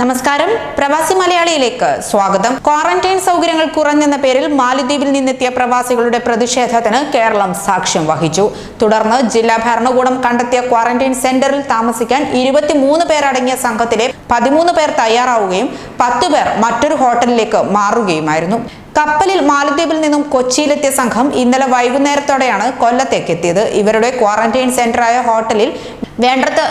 നമസ്കാരം. പ്രവാസി മലയാളിയിലേക്ക് സ്വാഗതം. ക്വാറന്റൈൻ സൗകര്യങ്ങൾ കുറഞ്ഞെന്ന പേരിൽ മാലിദ്വീപിൽ നിന്നെത്തിയ പ്രവാസികളുടെ പ്രതിഷേധത്തിന് കേരളം സാക്ഷ്യം വഹിച്ചു. തുടർന്ന് ജില്ലാ ഭരണകൂടം കണ്ടെത്തിയ ക്വാറന്റൈൻ സെന്ററിൽ താമസിക്കാൻ ഇരുപത്തിമൂന്ന് പേരടങ്ങിയ സംഘത്തിലെ പതിമൂന്ന് പേർ തയ്യാറാവുകയും പത്ത് പേർ മറ്റൊരു ഹോട്ടലിലേക്ക് മാറുകയുമായിരുന്നു. കപ്പലിൽ മാലദ്വീപിൽ നിന്നും കൊച്ചിയിലെത്തിയ സംഘം ഇന്നലെ വൈകുന്നേരത്തോടെയാണ് കൊല്ലത്തേക്ക് എത്തിയത് ഇവരുടെ ക്വാറന്റൈൻ സെന്ററായ ഹോട്ടലിൽ വേണ്ടത്ര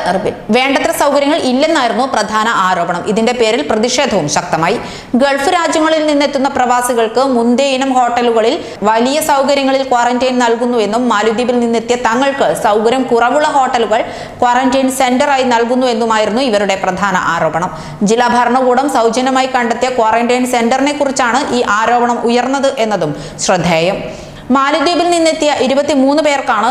വേണ്ടത്ര സൗകര്യങ്ങൾ ഇല്ലെന്നായിരുന്നു പ്രധാന ആരോപണം. ഇതിന്റെ പേരിൽ പ്രതിഷേധവും ശക്തമായി. ഗൾഫ് രാജ്യങ്ങളിൽ നിന്നെത്തുന്ന പ്രവാസികൾക്ക് മുന്തേ ഇനം ഹോട്ടലുകളിൽ വലിയ സൗകര്യങ്ങളിൽ ക്വാറന്റൈൻ നൽകുന്നുവെന്നും മാലദ്വീപിൽ നിന്നെത്തിയ തങ്ങൾക്ക് സൗകര്യം കുറവുള്ള ഹോട്ടലുകൾ ക്വാറന്റൈൻ സെന്ററായി നൽകുന്നുവെന്നുമായിരുന്നു ഇവരുടെ പ്രധാന ആരോപണം. ജില്ലാ ഭരണകൂടം സൗജന്യമായി കണ്ടെത്തിയ ക്വാറന്റൈൻ സെന്ററിനെ കുറിച്ചാണ് ഈ ആരോപണം ഉയർന്നത് എന്നതും ശ്രദ്ധേയം. മാലദ്വീപിൽ നിന്നെത്തിയ ഇരുപത്തിമൂന്ന് പേർക്കാണ്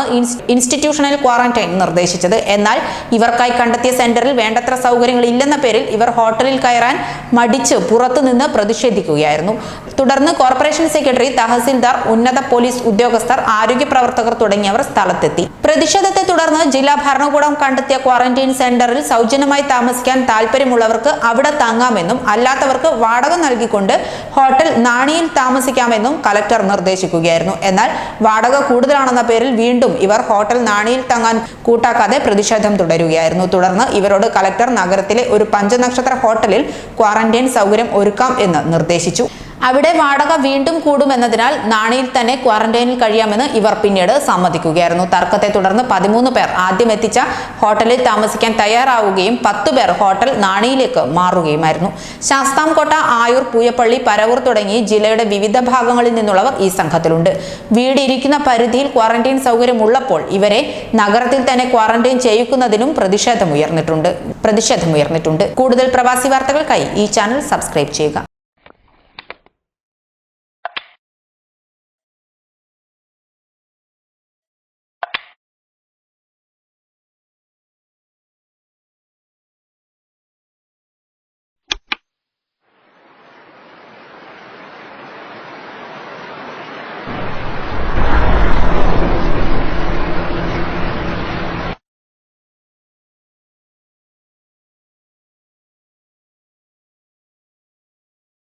ഇൻസ്റ്റിറ്റ്യൂഷണൽ ക്വാറന്റൈൻ നിർദ്ദേശിച്ചത്. എന്നാൽ ഇവർക്കായി കണ്ടെത്തിയ സെന്ററിൽ വേണ്ടത്ര സൗകര്യങ്ങൾ ഇല്ലെന്ന പേരിൽ ഇവർ ഹോട്ടലിൽ കയറാൻ മടിച്ച് പുറത്തുനിന്ന് പ്രതിഷേധിക്കുകയായിരുന്നു. തുടർന്ന് കോർപ്പറേഷൻ സെക്രട്ടറി തഹസിൽദാർ ഉന്നത പോലീസ് ഉദ്യോഗസ്ഥർ ആരോഗ്യ പ്രവർത്തകർ തുടങ്ങിയവർ സ്ഥലത്തെത്തി. പ്രതിഷേധത്തെ തുടർന്ന് ജില്ലാ ഭരണകൂടം കണ്ടെത്തിയ ക്വാറന്റൈൻ സെന്ററിൽ സൗജന്യമായി താമസിക്കാൻ താല്പര്യമുള്ളവർക്ക് അവിടെ തങ്ങാമെന്നും അല്ലാത്തവർക്ക് വാടക നൽകിക്കൊണ്ട് ഹോട്ടൽ നാണിയിൽ താമസിക്കാമെന്നും കലക്ടർ നിർദ്ദേശിക്കുകയായിരുന്നു. എന്നാൽ വാടക കൂടുതലാണെന്ന പേരിൽ വീണ്ടും ഇവർ ഹോട്ടൽ നാണിയിൽ തങ്ങാൻ കൂട്ടാക്കാതെ പ്രതിഷേധം തുടരുകയായിരുന്നു. തുടർന്ന് ഇവരോട് കലക്ടർ നഗരത്തിലെ ഒരു പഞ്ചനക്ഷത്ര ഹോട്ടലിൽ ക്വാറന്റൈൻ സൗകര്യം ഒരുക്കാം എന്ന് നിർദ്ദേശിച്ചു. അവിടെ വാടക വീണ്ടും കൂടുമെന്നതിനാൽ നാണിയിൽ തന്നെ ക്വാറന്റൈനിൽ കഴിയാമെന്ന് ഇവർ പിന്നീട് സമ്മതിക്കുകയായിരുന്നു. തർക്കത്തെ തുടർന്ന് പതിമൂന്ന് പേർ ആദ്യം എത്തിച്ച ഹോട്ടലിൽ താമസിക്കാൻ തയ്യാറാവുകയും പത്തു പേർ ഹോട്ടൽ നാണിയിലേക്ക് മാറുകയുമായിരുന്നു. ശാസ്താംകോട്ട ആയൂർ പൂയപ്പള്ളി പരവൂർ തുടങ്ങി ജില്ലയുടെ വിവിധ ഭാഗങ്ങളിൽ നിന്നുള്ളവർ ഈ സംഘത്തിലുണ്ട്. വീടിരിക്കുന്ന പരിധിയിൽ ക്വാറന്റൈൻ സൗകര്യമുള്ളപ്പോൾ ഇവരെ നഗരത്തിൽ തന്നെ ക്വാറന്റൈൻ ചെയ്യിക്കുന്നതിനും പ്രതിഷേധമുയർന്നിട്ടുണ്ട്. പ്രതിഷേധമുയർന്നിട്ടുണ്ട്. കൂടുതൽ പ്രവാസി വാർത്തകൾക്കായി ഈ ചാനൽ സബ്സ്ക്രൈബ് ചെയ്യുക.